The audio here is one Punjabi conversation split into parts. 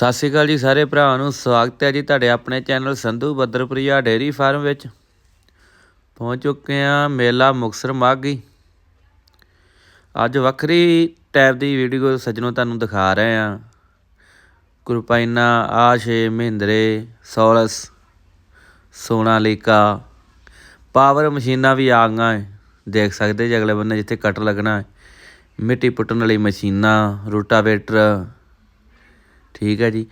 ਸਤਿ ਸ਼੍ਰੀ ਅਕਾਲ ਜੀ ਸਾਰੇ ਭਰਾਵਾਂ ਨੂੰ। ਸਵਾਗਤ ਹੈ ਜੀ ਤੁਹਾਡੇ ਆਪਣੇ channel Sandhu Baddarpuria dairy farm ਵਿੱਚ। ਪਹੁੰਚ ਚੁੱਕੇ ਆ ਮੇਲਾ ਮੁਕਸਰ ਮਾਘੀ। ਅੱਜ ਵੱਖਰੀ ਟਾਈਪ ਦੀ ਵੀਡੀਓ ਸੱਜਣੋ ਤੁਹਾਨੂੰ ਦਿਖਾ ਰਹੇ ਆ ਕੁਰਪਾਈਨਾ, ਆਸ਼ੇ, ਮਹਿੰਦਰੇ, ਸੋਲਸ, ਸੋਨਾਲੀਕਾ। ਪਾਵਰ ਮਸ਼ੀਨਾਂ ਵੀ ਆ ਗਈਆਂ ਹੈ। ਦੇਖ ਸਕਦੇ ਜੇ ਅਗਲੇ ਬੰਨੇ ਜਿੱਥੇ ਕੱਟ ਲੱਗਣਾ ਮਿੱਟੀ ਪੁੱਟਣ ਵਾਲੀ ਮਸ਼ੀਨਾਂ, ਰੋਟਾਵੇਟਰ ਠੀਕ ਹੈ ਜੀ।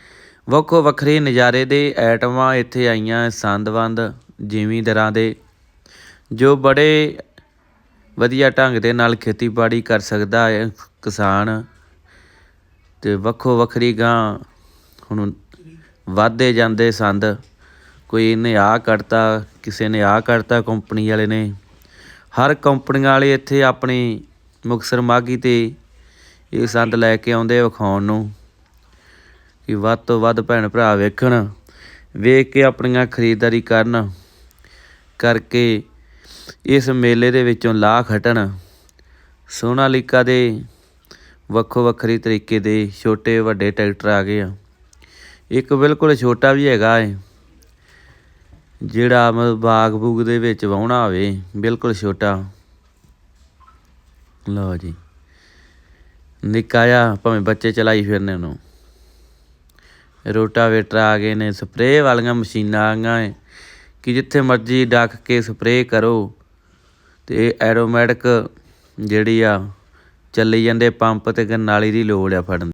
ਵੱਖੋ ਵੱਖਰੇ ਨਜ਼ਾਰੇ ਦੇ ਐਟਮਾਂ ਇੱਥੇ ਆਈਆਂ ਸੰਦਵੰਦ ਜ਼ਿਮੀਂਦਾਰਾਂ ਦੇ, ਜੋ ਬੜੇ ਵਧੀਆ ਢੰਗ ਦੇ ਨਾਲ ਖੇਤੀਬਾੜੀ ਕਰ ਸਕਦਾ ਹੈ ਕਿਸਾਨ। ਤੇ ਵੱਖੋ ਵੱਖਰੀ ਗਾਂ ਹੁਣ ਵਾਧੇ ਜਾਂਦੇ ਸੰਦ। ਕੋਈ ਇਹਨੇ ਆ ਕੱਢਤਾ, ਕਿਸੇ ਨੇ ਆ ਕੱਢਤਾ ਕੰਪਨੀ ਵਾਲੇ ਨੇ। ਹਰ ਕੰਪਨੀਆਂ ਵਾਲੇ ਇੱਥੇ ਆਪਣੀ ਮੁਕਸਰ ਮਾਗੀ ਤੇ ਇਹ ਸੰਦ ਲੈ ਕੇ ਆਉਂਦੇ ਵਿਖਾਉਣ ਨੂੰ। ਕਿ ਵੱਧ ਤੋਂ ਵੱਧ ਭੈਣ ਭਰਾ ਵੇਖਣ, ਵੇਖ ਕੇ ਆਪਣੀਆਂ ਖਰੀਦਦਾਰੀ ਕਰਨ, ਕਰਕੇ ਇਸ ਮੇਲੇ ਦੇ ਵਿੱਚੋਂ ਲਾਹ ਖੱਟਣ ਸੋਨਾਲੀਕਾ ਦੇ ਵੱਖੋ ਵੱਖਰੀ ਤਰੀਕੇ ਦੇ ਛੋਟੇ ਵੱਡੇ ਟਰੈਕਟਰ ਆ ਗਏ ਆ। ਇੱਕ ਬਿਲਕੁਲ ਛੋਟਾ ਵੀ ਹੈਗਾ ਏ, ਜਿਹੜਾ ਮਤਲਬ ਬਾਗ ਬੂਗ ਦੇ ਵਿੱਚ ਵਾਹੁਣਾ ਹੋਵੇ, ਬਿਲਕੁਲ ਛੋਟਾ। ਲਓ ਜੀ। ਨਿੱਕਾ ਜਿਹਾ, ਭਾਵੇਂ ਬੱਚੇ ਚਲਾਈ ਫਿਰਨੇ ਉਹਨੂੰ। ਰੋਟਾਵੇਟਰ ਆ ਗਏ ਨੇ, ਸਪਰੇਅ ਵਾਲੀਆਂ ਮਸ਼ੀਨਾਂ ਆ ਗਈਆਂ ਏ। ਕਿ ਜਿੱਥੇ ਮਰਜ਼ੀ ਡੱਕ ਕੇ ਸਪਰੇਅ ਕਰੋ। ਤੇ ਐਰੋਮੈਟਿਕ ਜਿਹੜੀ ਆ, ਚੱਲੀ ਜਾਂਦੇ ਪੰਪ ਤੇ ਨਾਲੀ ਦੀ ਲੋੜ ਆ ਫੜਨ